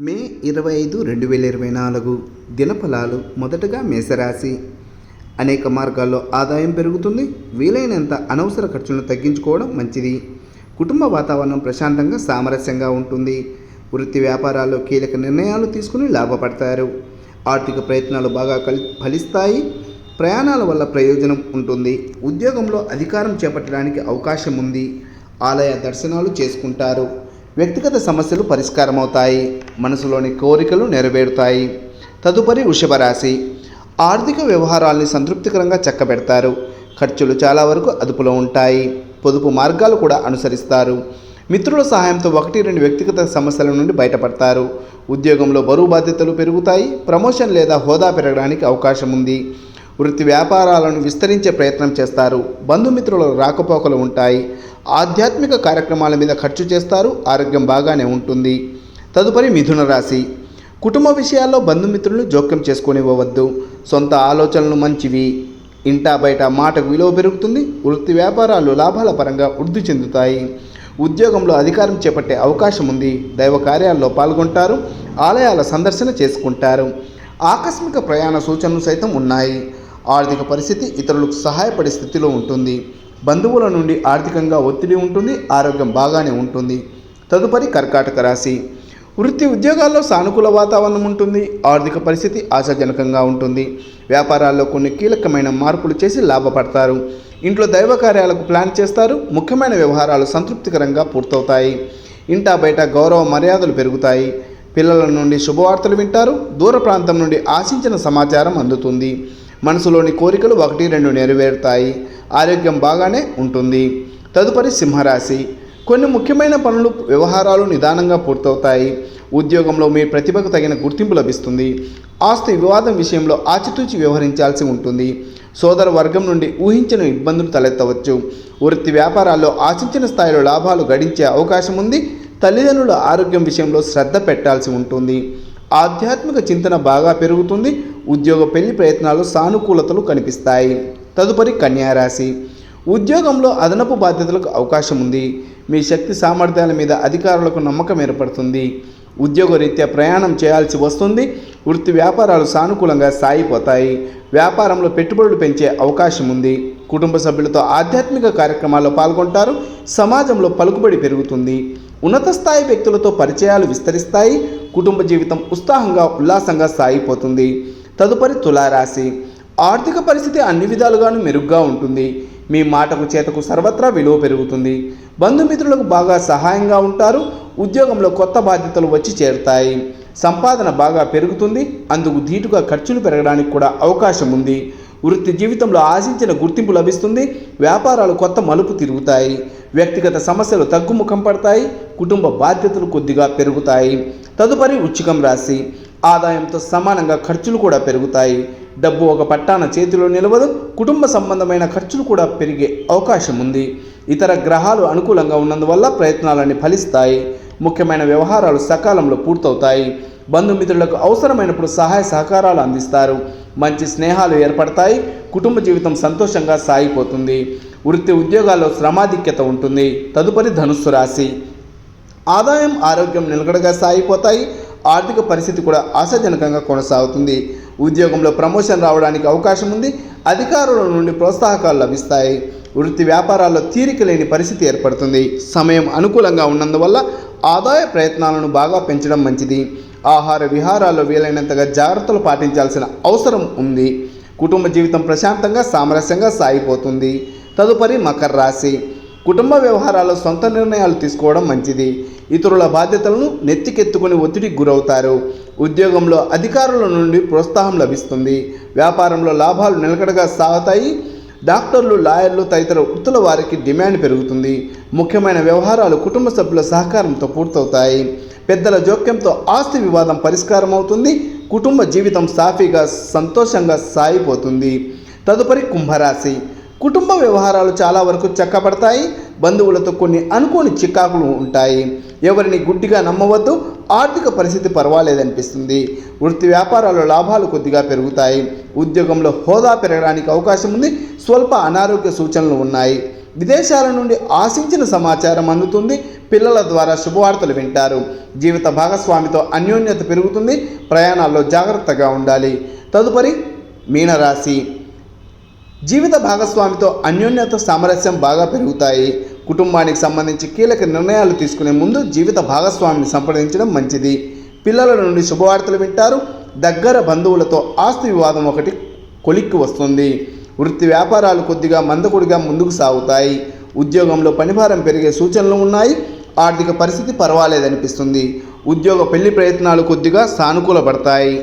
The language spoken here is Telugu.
మే ఇరవై ఐదు రెండు వేల ఇరవై నాలుగు దినఫలాలు మొదటగా మేషరాశి. అనేక మార్గాల్లో ఆదాయం పెరుగుతుంది వీలైనంత అనవసర ఖర్చులను తగ్గించుకోవడం మంచిది. కుటుంబ వాతావరణం ప్రశాంతంగా సామరస్యంగా ఉంటుంది. వృత్తి వ్యాపారాల్లో కీలక నిర్ణయాలు తీసుకుని లాభపడతారు. ఆర్థిక ప్రయత్నాలు బాగా కలి ఫలిస్తాయి. ప్రయాణాల వల్ల ప్రయోజనం ఉంటుంది. ఉద్యోగంలో అధికారం చేపట్టడానికి అవకాశం ఉంది. ఆలయ దర్శనాలు చేసుకుంటారు. వ్యక్తిగత సమస్యలు పరిష్కారమవుతాయి. మనసులోని కోరికలు నెరవేరుతాయి. తదుపరి వృషభరాశి. ఆర్థిక వ్యవహారాల్ని సంతృప్తికరంగా చక్కబెడతారు. ఖర్చులు చాలా వరకు అదుపులో ఉంటాయి. పొదుపు మార్గాలు కూడా అనుసరిస్తారు. మిత్రుల సహాయంతో ఒకటి రెండు వ్యక్తిగత సమస్యల నుండి బయటపడతారు. ఉద్యోగంలో బరువు బాధ్యతలు పెరుగుతాయి. ప్రమోషన్ లేదా హోదా పెరగడానికి అవకాశం ఉంది. వృత్తి వ్యాపారాలను విస్తరించే ప్రయత్నం చేస్తారు. బంధుమిత్రుల రాకపోకలు ఉంటాయి. ఆధ్యాత్మిక కార్యక్రమాల మీద ఖర్చు చేస్తారు ఆరోగ్యం బాగానే ఉంటుంది. తదుపరి మిథున రాశి. కుటుంబ విషయాల్లో బంధుమిత్రులను జోక్యం చేసుకునివ్వవద్దు సొంత ఆలోచనలు మంచివి. ఇంటా బయట మాటకు విలువ పెరుగుతుంది వృత్తి వ్యాపారాలు లాభాల పరంగా వృద్ధి చెందుతాయి. ఉద్యోగంలో అధికారం చేపట్టే అవకాశం ఉంది. దైవ కార్యాల్లో పాల్గొంటారు ఆలయాల సందర్శన చేసుకుంటారు. ఆకస్మిక ప్రయాణ సూచనలు సైతం ఉన్నాయి. ఆర్థిక పరిస్థితి ఇతరులకు సహాయపడే స్థితిలో ఉంటుంది. బంధువుల నుండి ఆర్థికంగా ఒత్తిడి ఉంటుంది ఆరోగ్యం బాగానే ఉంటుంది. తదుపరి కర్కాటక రాశి. వృత్తి ఉద్యోగాల్లో సానుకూల వాతావరణం ఉంటుంది ఆర్థిక పరిస్థితి ఆశాజనకంగా ఉంటుంది. వ్యాపారాల్లో కొన్ని కీలకమైన మార్పులు చేసి లాభపడతారు. ఇంట్లో దైవ కార్యాలకు ప్లాన్ చేస్తారు ముఖ్యమైన వ్యవహారాలు సంతృప్తికరంగా పూర్తవుతాయి. ఇంటా బయట గౌరవ మర్యాదలు పెరుగుతాయి. పిల్లల నుండి శుభవార్తలు వింటారు దూర ప్రాంతం నుండి ఆశించిన సమాచారం అందుతుంది. మనసులోని కోరికలు ఒకటి రెండు నెరవేరుతాయి. ఆరోగ్యం బాగానే ఉంటుంది. తదుపరి సింహరాశి. కొన్ని ముఖ్యమైన పనులు వ్యవహారాలు నిదానంగా పూర్తవుతాయి. ఉద్యోగంలో మీ ప్రతిభకు తగిన గుర్తింపు లభిస్తుంది. ఆస్తి వివాదం విషయంలో ఆచితూచి వ్యవహరించాల్సి ఉంటుంది. సోదర వర్గం నుండి ఊహించిన ఇబ్బందులు తలెత్తవచ్చు. వృత్తి వ్యాపారాల్లో ఆశించిన స్థాయిలో లాభాలు గడించే అవకాశం ఉంది. తల్లిదండ్రుల ఆరోగ్యం విషయంలో శ్రద్ధ పెట్టాల్సి ఉంటుంది. ఆధ్యాత్మిక చింతన బాగా పెరుగుతుంది. ఉద్యోగ పెళ్ళి ప్రయత్నాలు సానుకూలతలు కనిపిస్తాయి. తదుపరి కన్యారాశి. ఉద్యోగంలో అదనపు బాధ్యతలకు అవకాశం ఉంది. మీ శక్తి సామర్థ్యాల మీద అధికారులకు నమ్మకం ఏర్పడుతుంది. ఉద్యోగరీత్యా ప్రయాణం చేయాల్సి వస్తుంది. వృత్తి వ్యాపారాలు సానుకూలంగా సాగిపోతాయి. వ్యాపారంలో పెట్టుబడులు పెంచే అవకాశం ఉంది. కుటుంబ సభ్యులతో ఆధ్యాత్మిక కార్యక్రమాల్లో పాల్గొంటారు. సమాజంలో పలుకుబడి పెరుగుతుంది. ఉన్నత స్థాయి వ్యక్తులతో పరిచయాలు విస్తరిస్తాయి. కుటుంబ జీవితం ఉత్సాహంగా ఉల్లాసంగా సాగిపోతుంది. తదుపరి తులారాశి. ఆర్థిక పరిస్థితి అన్ని విధాలుగాను మెరుగ్గా ఉంటుంది. మీ మాటకు చేతకు సర్వత్రా విలువ పెరుగుతుంది. బంధుమిత్రులకు బాగా సహాయంగా ఉంటారు. ఉద్యోగంలో కొత్త బాధ్యతలు వచ్చి చేరుతాయి. సంపాదన బాగా పెరుగుతుంది. అందుకు ధీటుగా ఖర్చులు పెరగడానికి కూడా అవకాశం ఉంది. వృత్తి జీవితంలో ఆశించిన గుర్తింపు లభిస్తుంది. వ్యాపారాలు కొత్త మలుపు తిరుగుతాయి. వ్యక్తిగత సమస్యలు తగ్గుముఖం పడతాయి. కుటుంబ బాధ్యతలు కొద్దిగా పెరుగుతాయి. తదుపరి ఉచ్చికం రాశి. ఆదాయంతో సమానంగా ఖర్చులు కూడా పెరుగుతాయి. డబ్బు ఒక పట్టాన చేతిలో నిలవదు కుటుంబ సంబంధమైన ఖర్చులు కూడా పెరిగే అవకాశం ఉంది. ఇతర గ్రహాలు అనుకూలంగా ఉన్నందువల్ల ప్రయత్నాలన్నీ ఫలిస్తాయి. ముఖ్యమైన వ్యవహారాలు సకాలంలో పూర్తవుతాయి. బంధుమిత్రులకు అవసరమైనప్పుడు సహాయ సహకారాలు అందిస్తారు. మంచి స్నేహాలు ఏర్పడతాయి. కుటుంబ జీవితం సంతోషంగా సాగిపోతుంది. వృత్తి ఉద్యోగాల్లో శ్రమాధిక్యత ఉంటుంది. తదుపరి ధనుస్సు రాశి. ఆదాయం ఆరోగ్యం నిలకడగా సాగిపోతాయి. ఆర్థిక పరిస్థితి కూడా ఆశాజనకంగా కొనసాగుతుంది. ఉద్యోగంలో ప్రమోషన్ రావడానికి అవకాశం ఉంది. అధికారుల నుండి ప్రోత్సాహకాలు లభిస్తాయి. వృత్తి వ్యాపారాల్లో తీరిక లేని పరిస్థితి ఏర్పడుతుంది. సమయం అనుకూలంగా ఉన్నందువల్ల ఆదాయ ప్రయత్నాలను బాగా పెంచడం మంచిది. ఆహార విహారాల్లో వీలైనంతగా జాగ్రత్తలు పాటించాల్సిన అవసరం ఉంది. కుటుంబ జీవితం ప్రశాంతంగా సామరస్యంగా సాగిపోతుంది. తదుపరి మకర రాశి. కుటుంబ వ్యవహారాల్లో సొంత నిర్ణయాలు తీసుకోవడం మంచిది. ఇతరుల బాధ్యతలను నెత్తికెత్తుకుని ఒత్తిడికి గురవుతారు. ఉద్యోగంలో అధికారుల నుండి ప్రోత్సాహం లభిస్తుంది. వ్యాపారంలో లాభాలు నిలకడగా సాగుతాయి. డాక్టర్లు లాయర్లు తదితర వృత్తుల వారికి డిమాండ్ పెరుగుతుంది. ముఖ్యమైన వ్యవహారాలు కుటుంబ సభ్యుల సహకారంతో పూర్తవుతాయి. పెద్దల జోక్యంతో ఆస్తి వివాదం పరిష్కారం అవుతుంది కుటుంబ జీవితం సాఫీగా సంతోషంగా సాగిపోతుంది. తదుపరి కుంభరాశి. కుటుంబ వ్యవహారాలు చాలా వరకు చక్కబడతాయి. బంధువులతో కొన్ని అనుకోని చికాకులు ఉంటాయి. ఎవరిని గుడ్డిగా నమ్మవద్దు. ఆర్థిక పరిస్థితి పర్వాలేదనిపిస్తుంది. వృత్తి వ్యాపారాల్లో లాభాలు కొద్దిగా పెరుగుతాయి. ఉద్యోగంలో హోదా పెరగడానికి అవకాశం ఉంది. స్వల్ప అనారోగ్య సూచనలు ఉన్నాయి. విదేశాల నుండి ఆశించిన సమాచారం అందుతుంది. పిల్లల ద్వారా శుభవార్తలు వింటారు. జీవిత భాగస్వామితో అన్యోన్యత పెరుగుతుంది. ప్రయాణాల్లో జాగ్రత్తగా ఉండాలి. తదుపరి మీనరాశి. జీవిత భాగస్వామితో అన్యోన్యత సామరస్యం బాగా పెరుగుతాయి. కుటుంబానికి సంబంధించి కీలక నిర్ణయాలు తీసుకునే ముందు జీవిత భాగస్వామిని సంప్రదించడం మంచిది. పిల్లల నుండి శుభవార్తలు వింటారు. దగ్గర బంధువులతో ఆస్తి వివాదం ఒకటి కొలిక్కి వస్తుంది. వృత్తి వ్యాపారాలు కొద్దిగా మందకుడిగా ముందుకు సాగుతాయి. ఉద్యోగంలో పనిభారం పెరిగే సూచనలు ఉన్నాయి. ఆర్థిక పరిస్థితి పర్వాలేదనిపిస్తుంది. ఉద్యోగ పెళ్ళి ప్రయత్నాలు కొద్దిగా సానుకూలపడతాయి.